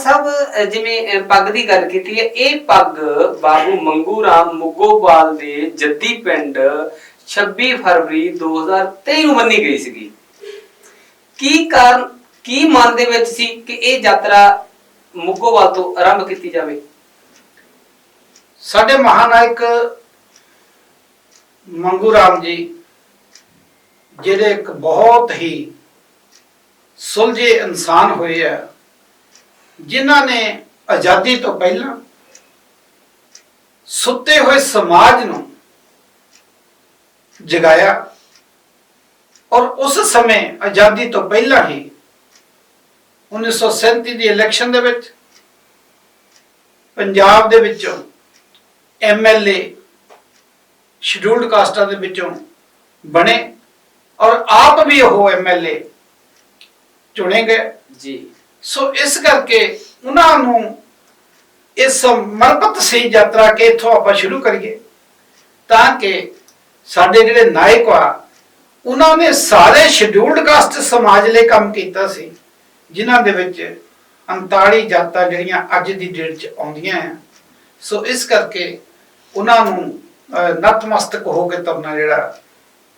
ਸਾਹਿਬ ਅ, ਜਿਵੇਂ ਪੱਗ ਦੀ ਗੱਲ ਕੀਤੀ ਹੈ ਇਹ ਪੱਗ ਬਾਬੂ ਮੰਗੂ ਰਾਮ ਮੁੱਗੋਵਾਲ ਦੇ ਜੱਦੀ ਪਿੰਡ 26 ਫਰਵਰੀ 2023 ਨੂੰ ਬੰਨੀ ਗਈ ਸੀਗੀ। ਕੀ ਕਾਰਨ ਕੀ ਮਨ ਦੇ ਵਿੱਚ ਸੀ ਕਿ ਇਹ ਯਾਤਰਾ ਮੁੱਗੋਵਾਲ ਤੋਂ ਆਰੰਭ ਕੀਤੀ ਜਾਵੇ? ਸਾਡੇ ਮਹਾਨਾਇਕ ਮੰਗੂ ਰਾਮ ਜੀ ਜਿਹੜੇ ਇੱਕ ਬਹੁਤ ਹੀ ਸੁਲਝੇ ਇਨਸਾਨ ਹੋਏ ਆ ਜਿਨ੍ਹਾਂ ਨੇ ਆਜ਼ਾਦੀ ਤੋਂ ਪਹਿਲਾਂ ਸੁੱਤੇ ਹੋਏ ਸਮਾਜ ਨੂੰ ਜਗਾਇਆ ਔਰ ਉਸ ਸਮੇਂ ਆਜ਼ਾਦੀ ਤੋਂ ਪਹਿਲਾਂ ਹੀ 1937 ਦੀ ਇਲੈਕਸ਼ਨ ਦੇ ਵਿੱਚ ਪੰਜਾਬ ਦੇ ਵਿੱਚੋਂ ਐਮਐਲਏ ਸ਼ਡਿਊਲਡ ਕਾਸਟਾਂ ਦੇ ਵਿੱਚੋਂ ਬਣੇ ਔਰ ਆਪ ਵੀ ਉਹ ਐਮਐਲਏ ਚੁਣੇ ਗਏ। ਜੀ। ਸੋ ਇਸ ਕਰਕੇ ਉਹਨਾਂ ਨੂੰ ਇਸ ਸਮਰਪਿਤ ਸੀ ਯਾਤਰਾ ਕਿ ਇੱਥੋਂ ਆਪਾਂ ਸ਼ੁਰੂ ਕਰੀਏ। ਤਾਂ ਕਿ ਸਾਡੇ ਜਿਹੜੇ ਨਾਇਕ ਆ, ਉਹਨਾਂ ਨੇ ਸਾਰੇ ਸ਼ਡਿਊਲਡ ਕਾਸਟ ਸਮਾਜ ਲਈ ਕੰਮ ਕੀਤਾ ਸੀ, ਜਿਨ੍ਹਾਂ ਦੇ ਵਿੱਚ 39 ਜਾਤਾਂ ਜਿਹੜੀਆਂ ਅੱਜ ਦੀ ਡੇਟ 'ਚ ਆਉਂਦੀਆਂ ਆ। ਸੋ ਇਸ ਕਰਕੇ ਉਹਨਾਂ ਨੂੰ ਨਤਮਸਤਕ ਹੋ ਕੇ ਤਰਨਾ ਜਿਹੜਾ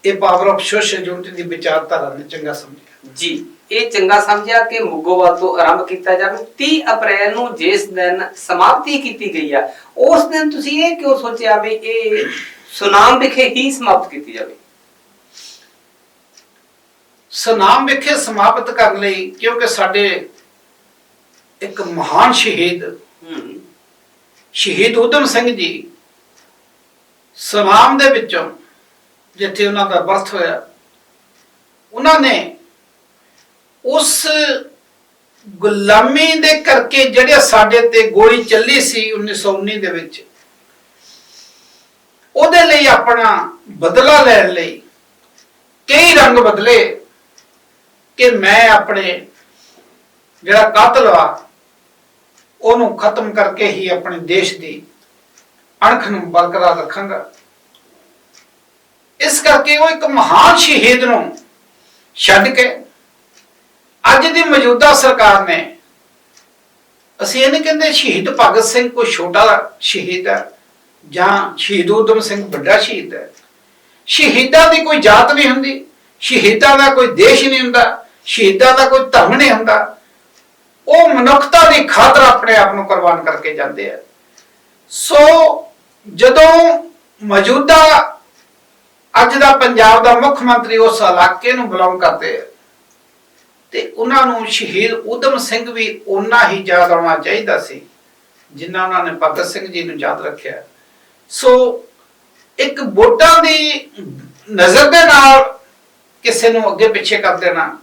ਇਹ ਪਾਵਰ ਆਫ ਸੋਸ਼ਲ ਯੂਨਿਟੀ ਦੀ ਵਿਚਾਰਧਾਰਾ ਨੇ ਚੰਗਾ ਸਮਝਿਆ। ਜੀ। ਇਹ ਚੰਗਾ ਸਮਝਿਆ ਕਿ ਮੁੱਗੋਵਾਲ ਤੋਂ ਆਰੰਭ ਕੀਤਾ ਜਾਵੇ। 30 ਅਪ੍ਰੈਲ ਨੂੰ ਜਿਸ ਦਿਨ ਸਮਾਪਤੀ ਕੀਤੀ ਗਈ ਆ ਉਸ ਦਿਨ ਤੁਸੀਂ ਇਹ ਕਿਉਂ ਸੋਚਿਆ ਵੀ ਇਹ ਸੁਨਾਮ ਵਿਖੇ ਹੀ ਸਮਾਪਤ ਕੀਤੀ ਜਾਵੇ? ਸਨਾਮ ਵਿਖੇ ਸਮਾਪਤ ਕਰਨ ਲਈ ਕਿਉਂਕਿ ਸਾਡੇ ਇੱਕ ਮਹਾਨ ਸ਼ਹੀਦ ਸ਼ਹੀਦ ਉਦਮ ਸਿੰਘ ਜੀ ਸਨਾਮ ਦੇ ਵਿੱਚੋਂ ਜਿੱਥੇ ਉਹਨਾਂ ਦਾ ਬਰਥ ਹੋਇਆ ਉਹਨਾਂ ਨੇ ਉਸ ਗੁਲਾਮੀ ਦੇ ਕਰਕੇ ਜਿਹੜੇ ਸਾਡੇ ਤੇ ਗੋਲੀ ਚੱਲੀ ਸੀ 1919 ਦੇ ਵਿੱਚ, ਉਹਦੇ ਲਈ ਆਪਣਾ ਬਦਲਾ ਲੈਣ ਲਈ ਕਈ ਰੰਗ ਬਦਲੇ ਕਿ ਮੈਂ ਆਪਣੇ ਜਿਹੜਾ ਕਾਤਲ ਆ, ਉਹਨੂੰ ਖਤਮ ਕਰਕੇ ਹੀ ਆਪਣੇ ਦੇਸ਼ ਦੀ ਅਣਖ ਨੂੰ ਬਰਕਰਾਰ ਰੱਖਾਂਗਾ। ਇਸ ਕਰਕੇ ਉਹ ਇੱਕ ਮਹਾਨ ਸ਼ਹੀਦ ਨੂੰ ਛੱਡ ਕੇ ਅੱਜ ਦੀ ਮੌਜੂਦਾ ਸਰਕਾਰ ਨੇ, ਅਸੀਂ ਇਹ ਨਹੀਂ ਕਹਿੰਦੇ ਸ਼ਹੀਦ ਭਗਤ ਸਿੰਘ ਕੋਈ ਛੋਟਾ ਸ਼ਹੀਦ ਹੈ ਜਾਂ ਸ਼ਹੀਦ ਊਧਮ ਸਿੰਘ ਵੱਡਾ ਸ਼ਹੀਦ ਹੈ। ਸ਼ਹੀਦਾਂ ਦੀ ਕੋਈ ਜਾਤ ਨਹੀਂ ਹੁੰਦੀ, ਸ਼ਹੀਦਾਂ ਦਾ ਕੋਈ ਦੇਸ਼ ਨਹੀਂ ਹੁੰਦਾ, ਸ਼ਹੀਦਾਂ ਦਾ ਕੋਈ ਧਰਮ ਨਹੀਂ ਹੁੰਦਾ। ਉਹ ਮਨੁੱਖਤਾ ਦੀ ਖਾਤਰ ਆਪਣੇ ਆਪ ਨੂੰ ਕੁਰਬਾਨ ਕਰਕੇ ਜਾਂਦੇ ਆ। ਸੋ ਜਦੋਂ ਮੌਜੂਦਾ ਅੱਜ ਦਾ ਪੰਜਾਬ ਦਾ ਮੁੱਖ ਮੰਤਰੀ ਉਸ ਇਲਾਕੇ ਨੂੰ ਬਿਲੋਂਗ ਕਰਦੇ ਆ ਤੇ ਉਹਨਾਂ ਨੂੰ ਸ਼ਹੀਦ ਊਧਮ ਸਿੰਘ ਵੀ ਉਨਾ ਹੀ ਯਾਦ ਆਉਣਾ ਚਾਹੀਦਾ ਸੀ ਜਿੰਨਾ ਉਹਨਾਂ ਨੇ ਭਗਤ ਸਿੰਘ ਜੀ ਨੂੰ ਯਾਦ ਰੱਖਿਆ। ਸੋ ਇੱਕ ਵੋਟਾਂ ਦੀ ਨਜ਼ਰ ਦੇ ਨਾਲ ਕਿਸੇ ਨੂੰ ਅੱਗੇ ਪਿੱਛੇ ਕਰ ਦੇਣਾ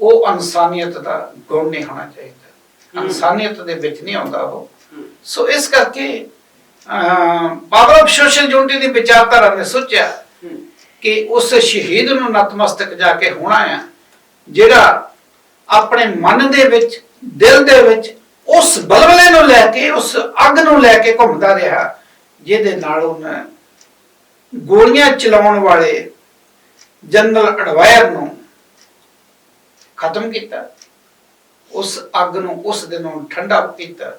ਉਹ ਇਨਸਾਨੀਅਤ ਦਾ ਗੁਣ ਨਹੀਂ ਹੋਣਾ ਚਾਹੀਦਾ। ਇਨਸਾਨੀਅਤ ਦੇ ਵਿੱਚ ਨਹੀਂ ਆਉਂਦਾ ਉਹ। ਸੋ ਇਸ ਕਰਕੇ ਪਾਵਰ ਆਫ ਸੋਸ਼ਲ ਯੂਨਿਟੀ ਦੀ ਵਿਚਾਰਧਾਰਾ ਨੇ ਸੋਚਿਆ ਕਿ ਉਸ ਸ਼ਹੀਦ ਨੂੰ ਨਤਮਸਤਕ ਜਾ ਕੇ ਹੋਣਾ ਆ। ਜਿਹੜਾ ਆਪਣੇ ਮਨ ਦੇ ਵਿੱਚ, ਦਿਲ ਦੇ ਵਿੱਚ, ਉਸ ਬਲਬਲੇ ਨੂੰ ਲੈ ਕੇ, ਉਸ ਅੱਗ ਨੂੰ ਲੈ ਕੇ ਘੁੰਮਦਾ ਰਿਹਾ, ਜਿਹਦੇ ਨਾਲ ਉਹਨੇ ਗੋਲੀਆਂ ਚਲਾਉਣ ਵਾਲੇ ਜਨਰਲ ਅਡਵਾਇਰ ਨੂੰ ਖਤਮ ਕੀਤਾ, ਉਸ ਅੱਗ ਨੂੰ ਉਸ ਦਿਨ ਨੂੰ ਠੰਡਾ ਕੀਤਾ,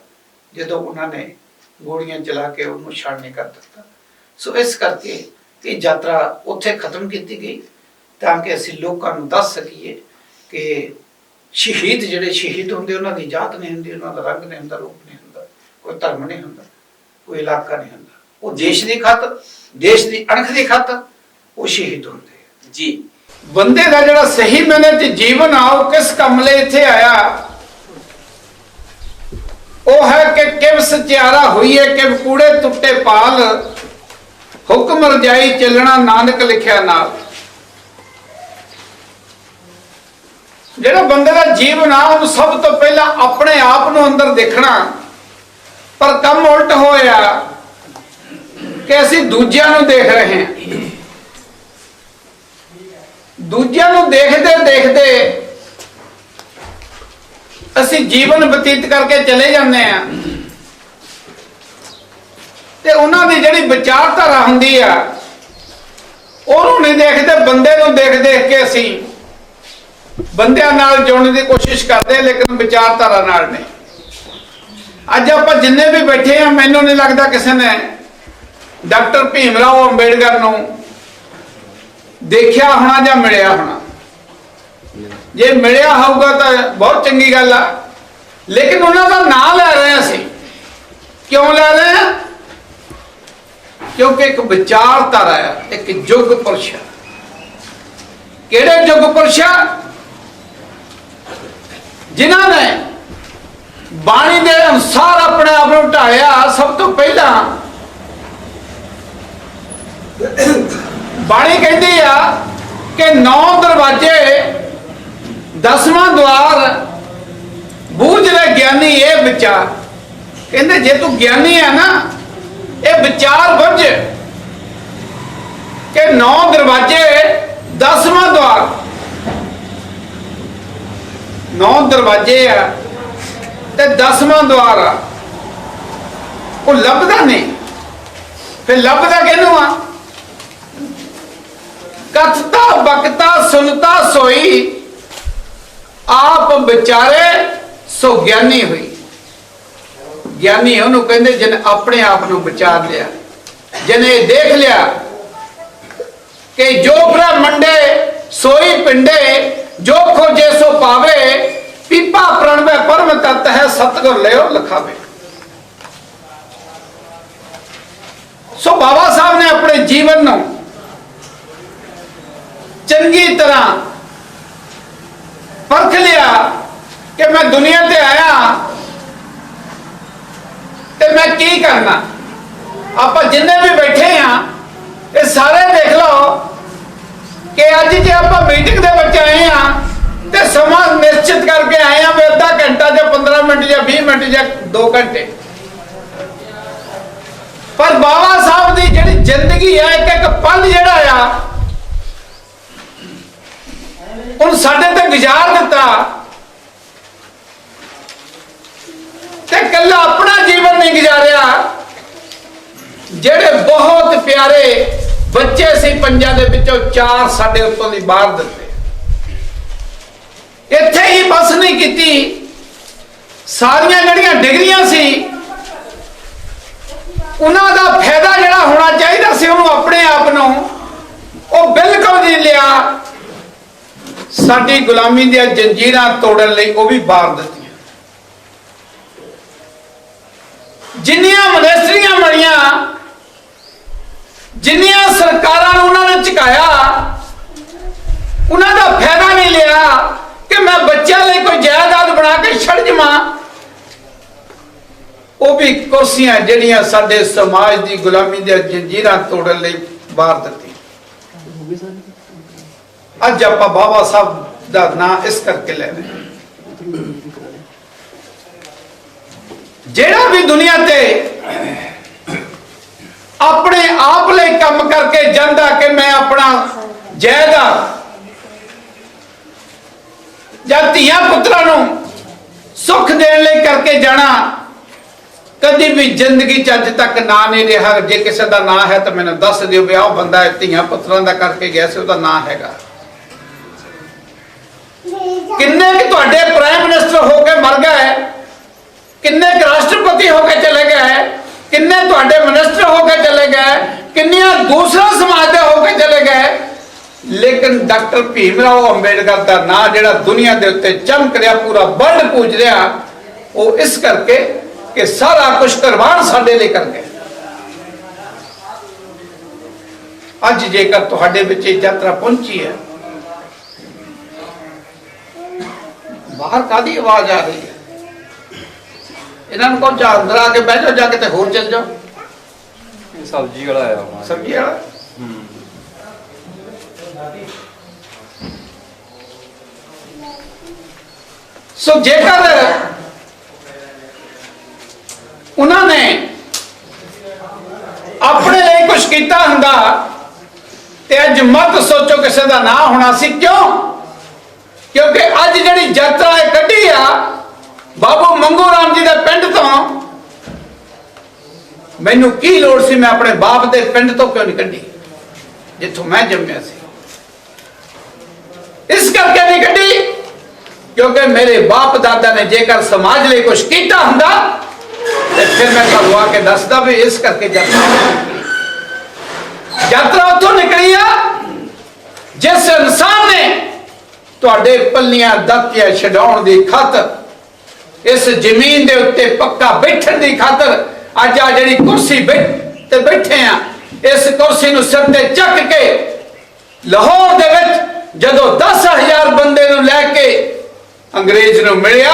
ਜਦੋਂ ਉਹਨਾਂ ਨੇ ਗੋਲੀਆਂ ਚਲਾ ਕੇ ਉਹਨੂੰ ਛਾੜਨੇ ਕਰ ਦਿੱਤਾ। ਸੋ ਇਸ ਕਰਕੇ ਇਹ ਯਾਤਰਾ ਉੱਥੇ ਖਤਮ ਕੀਤੀ ਗਈ, ਤਾਂ ਕਿ ਅਸੀਂ ਲੋਕਾਂ ਨੂੰ ਦੱਸ ਸਕੀਏ ਕਿ ਸ਼ਹੀਦ ਜਿਹੜੇ ਸ਼ਹੀਦ ਹੁੰਦੇ ਉਹਨਾਂ ਦੀ ਜਾਤ ਨਹੀਂ ਹੁੰਦੀ ਉਹਨਾਂ ਦਾ ਰੰਗ ਨਹੀਂ ਹੁੰਦਾ ਰੂਪ ਨਹੀਂ ਹੁੰਦਾ ਕੋਈ ਧਰਮ ਨਹੀਂ ਹੁੰਦਾ ਕੋਈ ਇਲਾਕਾ ਨਹੀਂ ਹੁੰਦਾ। ਉਹ ਦੇਸ਼ ਦੀ ਖਾਤਰ ਦੇਸ਼ ਦੀ ਅਣਖ ਦੀ ਖਾਤਰ ਉਹ ਸ਼ਹੀਦ ਹੁੰਦੇ ਜੀ। ਬੰਦੇ ਦਾ ਜਿਹੜਾ ਸਹੀ ਮੈਨੇ ਚ ਜੀਵਨ ਆ ਉਹ ਕਿਸ ਕੰਮ ਲਈ ਇੱਥੇ ਆਇਆ? ਉਹ ਹੈ ਕਿ ਕਿਵ ਸਚਿਆਰਾ ਹੋਈਏ ਕਿਵ ਕੂੜੇ ਟੁੱਟੇ ਪਾਲ ਹੁਕਮ ਰਜਾਈ ਚੱਲਣਾ ਨਾਨਕ ਲਿਖਿਆ ਨਾਲ। ਜਿਹੜਾ ਬੰਦੇ ਦਾ ਜੀਵਨ ਆ ਉਹਨੂੰ ਸਭ ਤੋਂ ਪਹਿਲਾਂ ਆਪਣੇ ਆਪ ਨੂੰ ਅੰਦਰ ਦੇਖਣਾ, ਪਰ ਕੰਮ ਉਲਟ ਹੋਇਆ ਕਿ ਅਸੀਂ ਦੂਜਿਆਂ ਨੂੰ ਦੇਖ ਰਹੇ ਹਾਂ। ਦੂਜਿਆਂ ਨੂੰ ਦੇਖਦੇ ਦੇਖਦੇ ਅਸੀਂ ਜੀਵਨ ਬਤੀਤ ਕਰਕੇ ਚਲੇ ਜਾਂਦੇ ਆ ਤੇ ਉਹਨਾਂ ਦੀ ਜਿਹੜੀ ਵਿਚਾਰਧਾਰਾ ਹੁੰਦੀ ਆ, ਉਹਨੂੰ ਨਹੀਂ ਦੇਖਦੇ, ਬੰਦੇ ਨੂੰ ਦੇਖ ਦੇਖ ਕੇ ਅਸੀਂ ਬੰਦਿਆਂ ਨਾਲ ਜੁੜਨ ਦੀ ਕੋਸ਼ਿਸ਼ ਕਰਦੇ ਲੇਕਿਨ ਵਿਚਾਰਧਾਰਾ ਨਾਲ ਨਹੀਂ। ਅੱਜ ਆਪਾਂ ਜਿੰਨੇ ਵੀ ਬੈਠੇ ਆ, ਮੈਨੂੰ ਨਹੀਂ ਲੱਗਦਾ ਕਿਸੇ ਨੇ ਡਾਕਟਰ ਭੀਮ ਰਾਓ ਅੰਬੇਡਕਰ ਨੂੰ ਦੇਖਿਆ ਹੋਣਾ ਜਾਂ ਮਿਲਿਆ ਹੋਣਾ। ਜੇ ਮਿਲਿਆ ਹੋਊਗਾ ਤਾਂ ਬਹੁਤ ਚੰਗੀ ਗੱਲ ਆ। ਲੇਕਿਨ ਉਹਨਾਂ ਦਾ ਨਾਂ ਲੈ ਰਹੇ ਹਾਂ ਅਸੀਂ। ਕਿਉਂ ਲੈ ਰਹੇ ਹਾਂ ਕਿਉਂਕਿ ਇੱਕ ਵਿਚਾਰਧਾਰਾ ਆ, ਇੱਕ ਯੁੱਗ ਪੁਰਸ਼ ਆ। ਕਿਹੜੇ ਯੁੱਗ ਪੁਰਸ਼ ਆ? ਜਿਨ੍ਹਾਂ ਨੇ ਬਾਣੀ ਦੇ ਅਨੁਸਾਰ ਆਪਣੇ ਆਪ ਨੂੰ ਢਾਲਿਆ, ਸਭ ਤੋਂ ਪਹਿਲਾਂ ਬਾਣੀ ਕਹਿੰਦੀ ਆ ਕਿ ਨੌ ਦਰਵਾਜ਼ੇ, ਦਸਵਾਂ ਦਵਾਰ, ਬੂਝ ਲੈ ਗਿਆਨੀ ਇਹ ਵਿਚਾਰ। ਕਹਿੰਦੇ ਜੇ ਤੂੰ ਗਿਆਨੀ ਆ ਨਾ, ਇਹ ਵਿਚਾਰ ਬੁੱਝ ਕਿ ਨੌ ਦਰਵਾਜ਼ੇ ਦਸਵਾਂ ਦਵਾਰ ਨੌ ਦਰਵਾਜ਼ੇ ਆ ਤੇ ਦਸਵਾਂ ਦਵਾਰ ਆ। ਉਹ ਲੱਭਦਾ ਨਹੀਂ। ਫਿਰ ਲੱਭਦਾ ਕਿਹਨੂੰ ਆ? ਕਥਤਾ ਬਕਤਾ ਸੁਨਤਾ ਸੋਈ। ਆਪ ਵਿਚਾਰੇ ਸੋ ਗਿਆਨੀ ਹੋਈ। ਗਿਆਨੀ ਉਹਨੂੰ ਕਹਿੰਦੇ, ਜਿਨ ਆਪਣੇ ਆਪ ਨੂੰ ਵਿਚਾਰ ਲਿਆ। ਜਿਹਨੇ ਦੇਖ ਲਿਆ ਕਿ ਜੋ ਬ੍ਰਹਮੰਡੇ ਸੋਈ ਪਿੰਡੇ ਤਤ ਹੈ ਸਤਗੁਰ ਲਿਓ, ਲਖਾਵੇ। ਸੋ ਬਾਬਾ ਸਾਹਿਬ ਨੇ ਆਪਣੇ ਜੀਵਨ ਨੂੰ ਚੰਗੀ ਤਰ੍ਹਾਂ ਪਰਖ ਲਿਆ ਕਿ ਮੈਂ ਦੁਨੀਆ ਤੇ ਆਇਆ ਤੇ ਮੈਂ ਕੀ ਕਰਨਾ। ਆਪਾਂ ਜਿੰਨੇ ਵੀ ਬੈਠੇ ਆ, ਇਹ ਸਾਰੇ ਦੇਖ ਲਓ ਕਿ ਅੱਜ ਜੇ ਆਪਾਂ ਮੀਟਿੰਗ ਦੇ ਵਿੱਚ ਆਏ ਆ ਤੇ ਸਮਾਂ ਨਿਸ਼ਚਿਤ ਕਰਕੇ ਆਏ ਆ ਵੀ ਅੱਧਾ ਘੰਟਾ ਜਾਂ 15 ਮਿੰਟ ਜਾਂ 20 ਮਿੰਟ ਜਾਂ 2 ਘੰਟੇ। ਪਰ ਬਾਬਾ ਸਾਹਿਬ ਦੀ ਜਿਹੜੀ ਜ਼ਿੰਦਗੀ ਆ, ਇੱਕ ਇੱਕ ਪਲ ਜਿਹੜਾ ਆ ਉਹ ਸਾਡੇ ਤੇ ਗੁਜ਼ਾਰ ਦਿੱਤਾ। ਤੇ ਕੱਲਾ ਆਪਣਾ ਜੀਵਨ ਨਹੀਂ ਗੁਜ਼ਾਰਿਆ। ਜਿਹੜੇ ਬਹੁਤ ਪਿਆਰੇ ਬੱਚੇ ਸੀ, ਪੰਜਾਂ ਦੇ ਵਿੱਚੋਂ ਚਾਰ ਸਾਡੇ ਉੱਤੋਂ ਦੀ ਬਾਹਰ ਦਿੱਤੇ। ਇੱਥੇ ਹੀ ਬਸ ਨਹੀਂ ਕੀਤੀ। ਸਾਰੀਆਂ ਜਿਹੜੀਆਂ ਡਿਗਰੀਆਂ ਸੀ, ਉਹਨਾਂ ਦਾ ਫਾਇਦਾ ਜਿਹੜਾ ਹੋਣਾ ਚਾਹੀਦਾ ਸੀ ਉਹਨੂੰ ਆਪਣੇ ਆਪ ਨੂੰ, ਉਹ ਬਿਲਕੁਲ ਨਹੀਂ ਲਿਆ। ਸਾਡੀ ਗੁਲਾਮੀ ਦੀਆਂ ਜੰਜੀਰਾਂ ਤੋੜਨ ਲਈ ਉਹ ਵੀ ਬਾਰ ਦਿੱਤੀਆਂ। ਜਿੰਨੀਆਂ ਮਨਿਸਟਰੀਆਂ ਬਣੀਆਂ, ਜਿੰਨੀਆਂ ਸਰਕਾਰਾਂ ਨੂੰ ਉਹਨਾਂ ਨੇ ਝੁਕਾਇਆ, ਉਹਨਾਂ ਦਾ ਫਾਇਦਾ ਨਹੀਂ ਲਿਆ ਕਿ ਮੈਂ ਬੱਚਿਆਂ ਲਈ ਕੋਈ ਜਾਇਦਾਦ ਬਣਾ ਕੇ ਛੱਡ ਜਾਵਾਂ। ਉਹ ਵੀ ਕੁਰਸੀਆਂ ਜਿਹੜੀਆਂ ਸਾਡੇ ਸਮਾਜ ਦੀ ਗੁਲਾਮੀ ਦੀਆਂ ਜੰਜੀਰਾਂ ਤੋੜਨ ਲਈ ਬਾਹਰ ਦਿੱਤੀ। ਅੱਜ ਆਪਾਂ ਬਾਬਾ ਸਾਹਿਬ ਦਾ ਨਾਂ ਇਸ ਕਰਕੇ ਲੈ ਰਹੇ ਜਿਹੜਾ ਵੀ ਦੁਨੀਆ ਤੇ ਆਪਣੇ ਆਪ ਲਈ ਕੰਮ ਕਰਕੇ ਜਾਂਦਾ ਕਿ ਮੈਂ ਆਪਣਾ ਜਾਇਦਾਦ ਜਾਂ ਧੀਆਂ ਪੁੱਤਰਾਂ ਨੂੰ ਸੁੱਖ ਦੇਣ ਲਈ ਕਰਕੇ ਜਾਣਾ ਕਦੀ ਵੀ ਜ਼ਿੰਦਗੀ ਚ ਅੱਜ ਤੱਕ ਨਾਂ ਨਹੀਂ ਰਿਹਾ। ਜੇ ਕਿਸੇ ਦਾ ਨਾਂ ਹੈ ਤਾਂ ਮੈਨੂੰ ਦੱਸ ਦਿਓ ਵੀ ਆਹ ਬੰਦਾ ਧੀਆਂ ਪੁੱਤਰਾਂ ਦਾ ਕਰਕੇ ਗਿਆ ਸੀ, ਉਹਦਾ ਨਾਂ ਹੈਗਾ। ਕਿੰਨੇ ਕਿ ਤੁਹਾਡੇ ਪ੍ਰਾਈਮ ਮਿਨਿਸਟਰ ਹੋ ਕੇ ਮਰ ਗਏ? ਕਿੰਨੇ ਕੁ ਰਾਸ਼ਟਰਪਤੀ ਹੋ ਕੇ ਚਲੇ ਗਏ? ਕਿੰਨੇ ਤੁਹਾਡੇ ਮਿਨਿਸਟਰ ਹੋ ਕੇ ਚਲੇ ਗਏ? ਕਿੰਨੀਆਂ ਦੂਸਰਾ ਸਮਾਜ ਦੇ ਹੋ ਕੇ ਚਲੇ ਗਏ? ਲੇਕਿਨ ਡਾਕਟਰ ਭੀਮ ਰਾਓ ਅੰਬੇਡਕਰ ਦਾ ਨਾਂ ਜਿਹੜਾ ਦੁਨੀਆ ਦੇ ਉੱਤੇ ਚਮਕ ਰਿਹਾ, ਪੂਰਾ ਵਰਲਡ ਪੂਜ ਰਿਹਾ, ਉਹ ਇਸ ਕਰਕੇ ਕਿ ਸਾਰਾ ਕੁਝ ਕੁਰਬਾਨ ਸਾਡੇ ਲਈ ਕਰ ਗਏ ਅੱਜ ਜੇਕਰ ਤੁਹਾਡੇ ਵਿੱਚ ਇਹ ਯਾਤਰਾ ਪਹੁੰਚੀ ਹੈ ਬਾਹਰ ਕਾਦੀ ਆਵਾਜ਼ ਆ ਰਹੀ ਹੈ? ਇਹਨਾਂ ਨੂੰ ਕਹੋ ਜਾ ਅੰਦਰ ਆ ਕੇ ਬਹਿ ਜਾਓ ਜਾ ਕੇ ਤੇ ਹੋਰ ਚੱਲ ਜਾਓ। ਸਬਜ਼ੀ ਵਾਲਾ ਆਇਆ ਸਬਜ਼ੀ ਵਾਲਾ? ਸੋ ਜੇਕਰ ਉਹਨਾਂ ਨੇ ਆਪਣੇ ਲਈ ਕੁਝ ਕੀਤਾ ਹੁੰਦਾ ਤੇ ਅੱਜ ਮਤ ਸੋਚੋ ਕਿਸੇ ਦਾ ਨਾਂ ਹੋਣਾ ਸੀ ਕਿਉਂ? ਕਿਉਂਕਿ ਅੱਜ ਜਿਹੜੀ ਯਾਤਰਾ ਇਹ ਕੱਢੀ ਆ, ਬਾਬੂ ਮੰਗੂ ਰਾਮ ਜੀ ਦੇ ਪਿੰਡ ਤੋਂ, ਮੈਨੂੰ ਕੀ ਲੋੜ ਸੀ ਮੈਂ ਆਪਣੇ ਬਾਪ ਦੇ ਪਿੰਡ ਤੋਂ ਕਿਉਂ ਨਹੀਂ ਕੱਢੀ? ਜਿੱਥੋਂ ਮੈਂ ਜੰਮਿਆ ਸੀ। ਇਸ ਕਰਕੇ ਨਹੀਂ ਕੱਢੀ, ਕਿਉਂਕਿ ਮੇਰੇ ਬਾਪ ਦਾਦਾ ਨੇ ਜੇਕਰ ਸਮਾਜ ਲਈ ਕੁਝ ਕੀਤਾ ਹੁੰਦਾ ਫਿਰ ਮੈਂ ਤੁਹਾਨੂੰ ਆ ਕੇ ਦੱਸਦਾ ਵੀ ਇਸ ਕਰਕੇ ਯਾਤਰਾ ਯਾਤਰਾ ਉੱਥੋਂ ਨਿਕਲੀ ਆ, ਜਿਸ ਇਨਸਾਨ ਨੇ ਤੁਹਾਡੇ ਪੱਲੀਆਂ ਦਾਤੀਆਂ ਛਡਾਉਣ ਦੀ ਖਾਤਰ, ਇਸ ਜ਼ਮੀਨ ਦੇ ਉੱਤੇ ਪੱਕਾ ਬੈਠਣ ਦੀ ਖਾਤਰ ਅੱਜ ਆ ਜਿਹੜੀ ਕੁਰਸੀ ਬੈਠ ਤੇ ਬੈਠੇ ਆ, ਇਸ ਕੁਰਸੀ ਨੂੰ ਸਿਰ ਤੇ ਚੱਕ ਕੇ ਲਾਹੌਰ ਦੇ ਵਿੱਚ ਜਦੋਂ 10000 ਬੰਦੇ ਨੂੰ ਲੈ ਕੇ ਅੰਗਰੇਜ਼ ਨੂੰ ਮਿਲਿਆ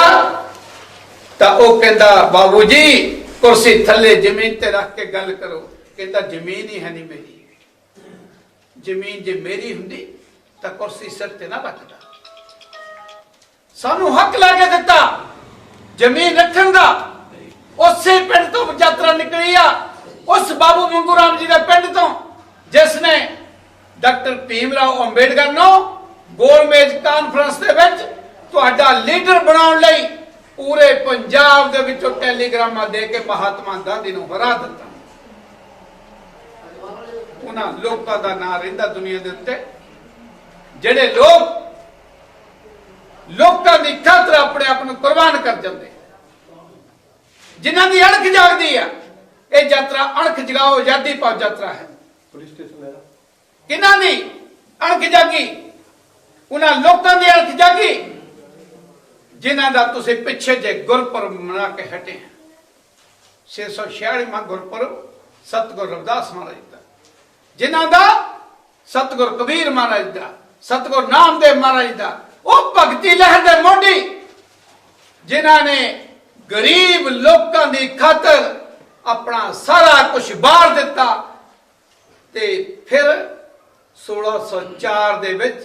ਤਾਂ ਉਹ ਕਹਿੰਦਾ, ਬਾਬੂ ਜੀ, ਕੁਰਸੀ ਥੱਲੇ ਜ਼ਮੀਨ ਤੇ ਰੱਖ ਕੇ ਗੱਲ ਕਰੋ। ਕਹਿੰਦਾ, ਜ਼ਮੀਨ ਹੀ ਹੈ ਨਹੀਂ ਮੇਰੀ। ਜ਼ਮੀਨ ਜੇ ਮੇਰੀ ਹੁੰਦੀ ਤਾਂ ਕੁਰਸੀ ਸਿਰ ਤੇ ਨਾ ਰੱਖਦਾ। ਸਾਨੂੰ ਹੱਕ ਲਾ ਕੇ ਦਿੱਤਾ। ਜ਼ਮੀਨ ਰੱਖਣ ਦਾ। ਉਸੇ ਪਿੰਡ ਤੋਂ ਯਾਤਰਾ ਨਿਕਲੀ ਆ। ਉਸ ਬਾਬੂ ਮੰਗੂ ਰਾਮ ਜੀ ਦੇ ਪਿੰਡ ਤੋਂ, ਜਿਸ ਨੇ ਡਾਕਟਰ ਭੀਮ ਰਾਓ ਅੰਬੇਡਕਰ ਨੂੰ ਗੋਲਮੇਜ ਕਾਨਫਰੰਸ ਦੇ ਵਿੱਚ ਤੁਹਾਡਾ ਲੀਡਰ ਬਣਾਉਣ ਲਈ ਪੂਰੇ ਪੰਜਾਬ ਦੇ ਵਿੱਚੋਂ ਟੈਲੀਗ੍ਰਾਮਾਂ ਦੇ ਕੇ ਮਹਾਤਮਾ ਗਾਂਧੀ ਨੂੰ ਹਰਾ ਦਿੱਤਾ। ਉਹਨਾਂ ਲੋਕਾਂ ਦਾ ਨਾਂ ਰਹਿੰਦਾ ਦੁਨੀਆ ਦੇ ਉੱਤੇ। ਜਿਹੜੇ ਲੋਕ ਲੋਕਾਂ ਦੀ ਖਾਤਰ ਆਪਣੇ ਆਪ ਨੂੰ ਕੁਰਬਾਨ ਕਰ ਜਾਂਦੇ। ਜਿਨ੍ਹਾਂ ਦੀ ਅਣਖ ਜਾਗਦੀ ਆ ਇਹ ਯਾਤਰਾ ਅਣਖ ਜਗਾਓ ਆਜ਼ਾਦੀ ਪਾਓ ਯਾਤਰਾ ਹੈ। ਪੁਲਿਸ ਸਟੇਸ਼ਨ ਲੈ ਕਿਹਨਾਂ ਦੀ ਅਣਖ ਜਾਗੀ? ਉਹਨਾਂ ਲੋਕਾਂ ਦੀ ਅਣਖ ਜਾਗੀ? ਜਿਨ੍ਹਾਂ ਦਾ ਤੁਸੀਂ ਪਿੱਛੇ ਜੇ ਗੁਰਪੁਰਬ ਮਨਾ ਕੇ ਹਟੇ 646ਵਾਂ ਗੁਰਪੁਰਬ ਸਤਗੁਰ ਰਵਿਦਾਸ ਮਹਾਰਾਜ ਦਾ। ਜਿਨ੍ਹਾਂ ਦਾ ਸਤਗੁਰ ਕਬੀਰ ਮਹਾਰਾਜ ਦਾ, ਸਤਗੁਰ ਨਾਮਦੇਵ ਮਹਾਰਾਜ ਦਾ, ਉਹ ਭਗਤੀ ਲਹਿਰ ਦੇ ਮੋਢੀ। ਜਿਨ੍ਹਾਂ ਨੇ ਗਰੀਬ ਲੋਕਾਂ ਦੀ ਖਾਤਰ ਆਪਣਾ ਸਾਰਾ ਕੁਝ ਬਾਹਰ ਦਿੱਤਾ ਤੇ ਫਿਰ 1604 ਦੇ ਵਿੱਚ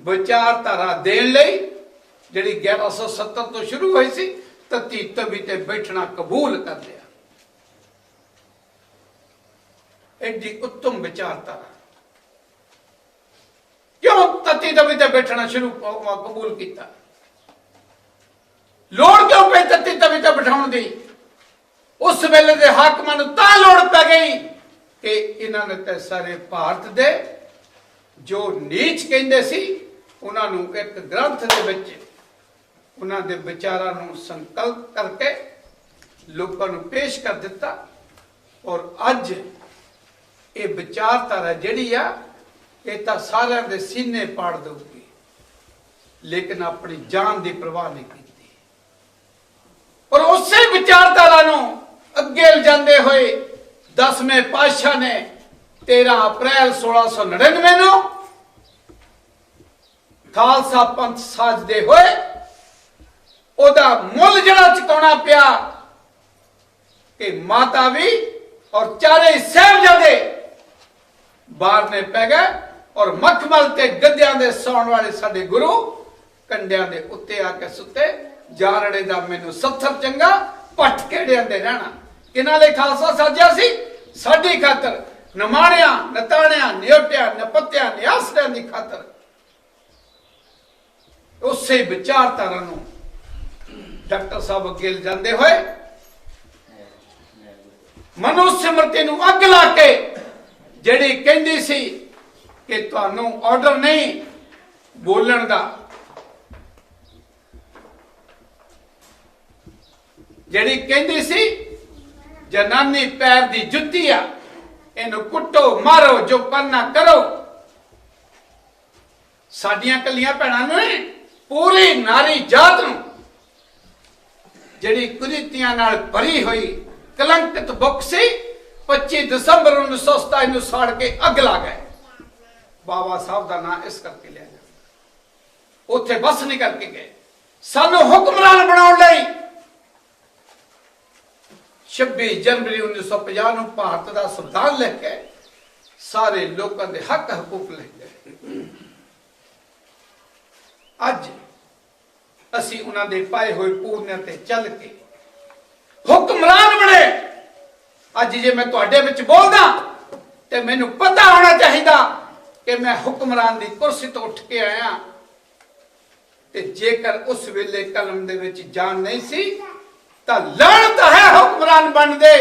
ਵਿਚਾਰਧਾਰਾ ਦੇਣ ਲਈ ਜਿਹੜੀ 1170 ਤੋਂ ਸ਼ੁਰੂ ਹੋਈ ਸੀ ਤਤੀ ਤਵੀ ਤੇ ਬੈਠਣਾ ਕਬੂਲ ਕਰ ਲਿਆ। ਐਡੀ ਉੱਤਮ ਵਿਚਾਰਧਾਰਾ। ਕਿਉਂ ਤਤੀ ਤਵੀ ਤੇ ਬੈਠਣਾ ਸ਼ੁਰੂ ਕਬੂਲ ਕੀਤਾ? ਲੋੜ ਕਿਉਂ ਪਈ ਤਤੀ ਤਵੀ ਤੇ ਬਿਠਾਉਣ ਦੀ? ਉਸ ਵੇਲੇ ਦੇ ਹਾਕਮਾਂ ਨੂੰ ਤਾਂ ਲੋੜ ਪੈ ਗਈ ਕਿ ਇਹਨਾਂ ਨੇ ਤੇ ਸਾਰੇ ਭਾਰਤ ਦੇ ਜੋ ਨੀਚ ਕਹਿੰਦੇ ਸੀ, ਉਹਨਾਂ ਨੂੰ ਇੱਕ ਗ੍ਰੰਥ ਦੇ ਵਿੱਚ ਉਹਨਾਂ ਦੇ ਵਿਚਾਰਾਂ ਨੂੰ ਸੰਕਲਪ ਕਰਕੇ ਲੋਕਾਂ ਨੂੰ ਪੇਸ਼ ਕਰ ਦਿੱਤਾ। ਔਰ ਅੱਜ ਇਹ ਵਿਚਾਰਧਾਰਾ ਜਿਹੜੀ ਆ, ਇਹ ਤਾਂ ਸਾਰਿਆਂ ਦੇ ਸੀਨੇ ਪਾੜ ਦਊਗੀ, ਲੇਕਿਨ ਆਪਣੀ ਜਾਨ ਦੀ ਪਰਵਾਹ ਨਹੀਂ ਕੀਤੀ। ਔਰ ਉਸੇ ਵਿਚਾਰਧਾਰਾ ਨੂੰ ਅੱਗੇ ਲਿਜਾਂਦੇ ਹੋਏ 10ਵੇਂ ਪਾਤਸ਼ਾਹ ਨੇ 13 ਅਪ੍ਰੈਲ 1699 ਨੂੰ ਖਾਲਸਾ ਪੰਥ ਸਾਜਦੇ ਹੋਏ ਉਹਦਾ ਮੁੱਲ ਜਿਹੜਾ ਚੁਕਾਉਣਾ ਪਿਆ ਕਿ ਮਾਤਾ ਵੀ ਔਰ ਚਾਰੇ ਸਾਹਿਬਜ਼ਾਦੇ ਬਾਹਰ ਨੇ ਪੈ ਗਏ ਔਰ ਮਖਮਲ ਤੇ ਗੱਦਿਆਂ ਦੇ ਸੌਣ ਵਾਲੇ ਸਾਡੇ ਗੁਰੂ ਕੰਡਿਆਂ ਦੇ ਉੱਤੇ ਆ ਕੇ ਸੁੱਤੇ। ਜਾਰੜੇ ਦਾ ਮੈਨੂੰ ਸੱਥਰ ਚੰਗਾ ਪੱਟ ਕਿਹੜਿਆਂ ਦੇ ਰਹਿਣਾ? ਕਿਨਾਂ ਲਈ ਖਾਲਸਾ ਸਾਜਿਆ ਸੀ। ਸਾਡੀ ਖਾਤਰ ਨਮਾਣਿਆਂ, ਨਤਾਣਿਆ ਨਿਉਟਿਆਂ ਨਪੱਤਿਆਂ ਨਿਆਸਰਿਆਂ ਦੀ ਖਾਤਰ। ਉਸੇ ਵਿਚਾਰਧਾਰਾ ਨੂੰ ਡਾਕਟਰ ਸਾਹਿਬ ਅੱਗੇ ਜਾਂਦੇ ਹੋਏ ਮਨੁ ਸਿਮਰਤੀ ਨੂੰ ਅੱਗ ਲਾ ਕੇ ਜਿਹੜੀ ਕਹਿੰਦੀ ਸੀ ਕਿ ਤੁਹਾਨੂੰ ਆਰਡਰ ਨਹੀਂ ਬੋਲਣ ਦਾ, ਜਿਹੜੀ ਕਹਿੰਦੀ ਸੀ, ਜਨਾਨੀ ਪੈਰ ਦੀ ਜੁੱਤੀ ਆ, ਇਹਨੂੰ ਕੁੱਟੋ, ਮਾਰੋ ਜੋ ਕਰਨਾ ਕਰੋ। ਸਾਡੀਆਂ ਕੱਲੀਆਂ ਭੈਣਾਂ ਨੂੰ ਪੂਰੀ ਨਾਰੀ ਜਾਤ ਨੂੰ ਜਿਹੜੀ ਕੁਰੀਤੀਆਂ ਨਾਲ ਭਰੀ ਹੋਈ ਕਲੰਕਿਤ ਬੁੱਕ ਸੀ 25 ਦਸੰਬਰ 1927 ਨੂੰ ਸਾੜ ਕੇ ਅੱਗ ਲਾ ਗਏ। ਬਾਬਾ ਸਾਹਿਬ ਦਾ ਨਾਂ ਇਸ ਕਰਕੇ ਲਿਆ ਜਾਂਦਾ ਉੱਥੇ ਬਸ ਨਹੀਂ ਕਰਕੇ ਗਏ। ਸਾਨੂੰ ਹੁਕਮਰਾਨ ਬਣਾਉਣ ਲਈ 26 ਜਨਵਰੀ 1950 ਨੂੰ ਭਾਰਤ ਦਾ ਸੰਵਿਧਾਨ ਲਿਖ ਕੇ ਸਾਰੇ ਲੋਕਾਂ ਦੇ ਹੱਕ ਹਕੂਕ ਲਿਖ ਗਏ। ਅੱਜ ਅਸੀਂ ਉਹਨਾਂ ਦੇ ਪਾਏ ਹੋਏ ਪੂਰਨਿਆਂ ਤੇ ਚੱਲ ਕੇ ਹੁਕਮਰਾਨ ਬਣੇ। ਅੱਜ ਜੇ ਮੈਂ ਤੁਹਾਡੇ ਵਿੱਚ ਬੋਲਦਾ ਤੇ ਮੈਨੂੰ ਪਤਾ ਹੋਣਾ ਚਾਹੀਦਾ ਕਿ ਮੈਂ ਹੁਕਮਰਾਨ ਦੀ ਕੁਰਸੀ ਤੋਂ ਉੱਠ ਕੇ ਆਇਆ। ਤੇ ਜੇਕਰ ਉਸ ਵੇਲੇ ਕਲਮ ਦੇ ਵਿੱਚ ਜਾਨ ਨਹੀਂ ਸੀ, ਤਾਂ ਲਾਣਤ ਹੈ ਹੁਕਮਰਾਨ ਬਣਦੇ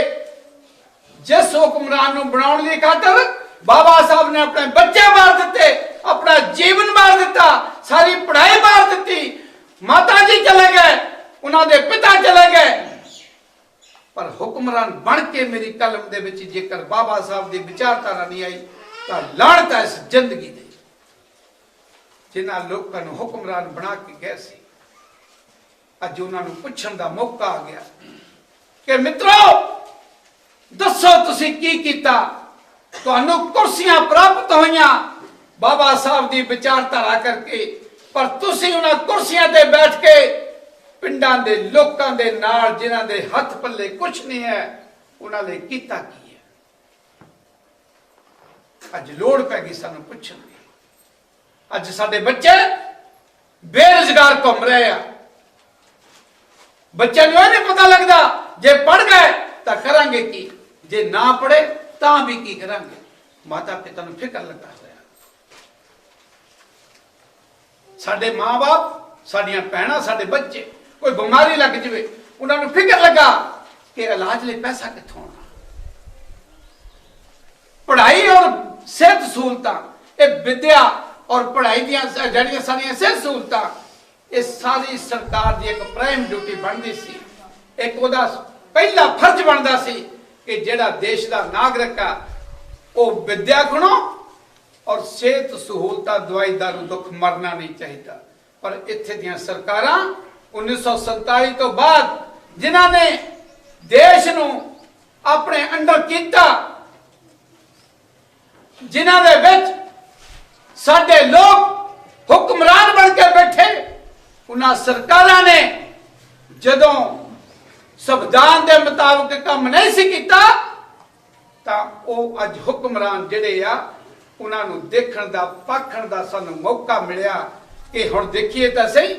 ਜਿਸ ਹੁਕਮਰਾਨ ਨੂੰ ਬਣਾਉਣ ਦੀ ਖਾਤਰ ਬਾਬਾ ਸਾਹਿਬ ਨੇ ਆਪਣੇ ਬੱਚੇ ਮਾਰ ਦਿੱਤੇ, ਆਪਣਾ ਜੀਵਨ ਮਾਰ ਦਿੱਤਾ, ਸਾਰੀ ਪੜ੍ਹਾਈ ਮਾਰ ਦਿੱਤੀ ਮਾਤਾ ਜੀ ਚਲੇ ਗਏ, ਉਹਨਾਂ ਦੇ ਪਿਤਾ ਚਲੇ ਗਏ। ਪਰ ਹੁਕਮਰਾਨ ਬਣ ਕੇ ਮੇਰੀ ਕਲਮ ਦੇ ਵਿੱਚ ਜੇਕਰ ਬਾਬਾ ਸਾਹਿਬ ਦੀ ਵਿਚਾਰਧਾਰਾ ਨਹੀਂ ਆਈ, ਤਾਂ ਲਾਹਣਤ ਇਸ ਜ਼ਿੰਦਗੀ ਦੇ। ਜਿਨ੍ਹਾਂ ਲੋਕਾਂ ਨੂੰ ਹੁਕਮਰਾਨ ਬਣਾ ਕੇ ਗਏ ਸੀ, ਅੱਜ ਉਹਨਾਂ ਨੂੰ ਪੁੱਛਣ ਦਾ ਮੌਕਾ ਆ ਗਿਆ ਕਿ ਮਿੱਤਰੋ, ਦੱਸੋ ਤੁਸੀਂ ਕੀ ਕੀਤਾ? ਤੁਹਾਨੂੰ ਕੁਰਸੀਆਂ ਪ੍ਰਾਪਤ ਹੋਈਆਂ। ਬਾਬਾ ਸਾਹਿਬ ਦੀ ਵਿਚਾਰਧਾਰਾ ਕਰਕੇ ਪਰ ਤੁਸੀਂ ਉਹਨਾਂ ਕੁਰਸੀਆਂ ਤੇ ਬੈਠ ਕੇ ਪਿੰਡਾਂ ਦੇ ਲੋਕਾਂ ਦੇ ਨਾਲ ਜਿਨ੍ਹਾਂ ਦੇ ਹੱਥ ਪੱਲੇ ਕੁਝ ਨਹੀਂ ਹੈ, ਉਹਨਾਂ ਲਈ ਕੀਤਾ ਕੀ ਹੈ? ਅੱਜ ਲੋੜ ਪੈ ਗਈ ਸਾਨੂੰ ਪੁੱਛਣ ਦੀ। ਅੱਜ ਸਾਡੇ ਬੱਚੇ ਬੇਰੁਜ਼ਗਾਰ ਘੁੰਮ ਰਹੇ ਆ। ਬੱਚਿਆਂ ਨੂੰ ਇਹ ਨਹੀਂ ਪਤਾ ਲੱਗਦਾ, ਜੇ ਪੜ ਗਏ ਤਾਂ ਕਰਾਂਗੇ ਕੀ? ਜੇ ਨਾ ਪੜੇ ਤਾਂ ਵੀ ਕੀ ਕਰਾਂਗੇ? ਮਾਤਾ ਪਿਤਾ ਨੂੰ ਫਿਕਰ ਲੱਗਾ ਹੋਇਆ ਸਾਡੇ ਮਾਪੇ ਸਾਡੀਆਂ ਭੈਣਾਂ, ਸਾਡੇ ਬੱਚੇ, ਕੋਈ ਬਿਮਾਰੀ ਲੱਗ ਜਵੇ, ਉਹਨਾਂ ਨੂੰ ਫਿਕਰ ਲੱਗਾ ਕਿ ਇਲਾਜ ਲਈ ਪੈਸਾ ਕਿੱਥੋਂ ਆਉਣਾ। ਪੜ੍ਹਾਈ ਔਰ ਸਿਹਤ ਸਹੂਲਤਾਂ, ਇਹ ਵਿਦਿਆ ਔਰ ਪੜ੍ਹਾਈ ਦੀਆਂ ਜਿਹੜੀਆਂ ਸਾਰੀਆਂ ਸਿਹਤ ਸਹੂਲਤਾਂ, ਇਹ ਸਾਰੀ ਸਰਕਾਰ ਦੀ ਇੱਕ ਪ੍ਰਾਈਮ ਡਿਊਟੀ ਬਣਦੀ ਸੀ। ਇੱਕ ਉਹਦਾ ਪਹਿਲਾ ਫਰਜ਼ ਬਣਦਾ ਸੀ ਕਿ ਜਿਹੜਾ ਦੇਸ਼ ਦਾ ਨਾਗਰਿਕ ਆ, ਉਹ ਵਿਦਿਆ ਗੁਣੋ ਔਰ ਸਿਹਤ ਸਹੂਲਤਾਂ ਦਵਾਈ ਦਾਰੂ ਦੁੱਖ ਮਰਨਾ ਨਹੀਂ ਚਾਹੀਦਾ। ਪਰ ਇੱਥੇ ਦੀਆਂ ਸਰਕਾਰਾਂ 1947 ਤੋਂ ਬਾਅਦ ਜਿਨ੍ਹਾਂ ਨੇ ਦੇਸ਼ ਨੂੰ ਆਪਣੇ ਅੰਡਰ ਕੀਤਾ, ਜਿਨ੍ਹਾਂ ਦੇ ਵਿੱਚ ਸਾਡੇ ਲੋਕ ਹੁਕਮਰਾਨ ਬਣ ਕੇ ਬੈਠੇ, ਉਹਨਾਂ ਸਰਕਾਰਾਂ ਨੇ ਜਦੋਂ ਸੰਵਿਧਾਨ ਦੇ ਮੁਤਾਬਕ ਕੰਮ ਨਹੀਂ ਸੀ ਕੀਤਾ, ਤਾਂ ਉਹ ਅੱਜ ਹੁਕਮਰਾਨ ਜਿਹੜੇ ਆ ਉਹਨਾਂ ਨੂੰ ਦੇਖਣ ਦਾ, ਪਾਖਣ ਦਾ ਸਾਨੂੰ ਮੌਕਾ ਮਿਲਿਆ। ਕਿ ਹੁਣ ਦੇਖੀਏ ਤਾਂ ਸਹੀ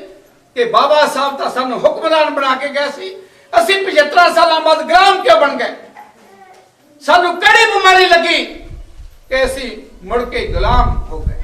ਕਿ ਬਾਬਾ ਸਾਹਿਬ ਤਾਂ ਸਾਨੂੰ ਹੁਕਮਰਾਨ ਬਣਾ ਕੇ ਗਏ ਸੀ। ਅਸੀਂ 75 ਸਾਲਾਂ ਬਾਅਦ ਗ੍ਰਾਮ ਕਿਉਂ ਬਣ ਗਏ? ਸਾਨੂੰ ਕਿਹੜੀ ਬਿਮਾਰੀ ਲੱਗੀ ਕਿ ਅਸੀਂ ਮੁੜ ਕੇ ਗੁਲਾਮ ਹੋ ਗਏ?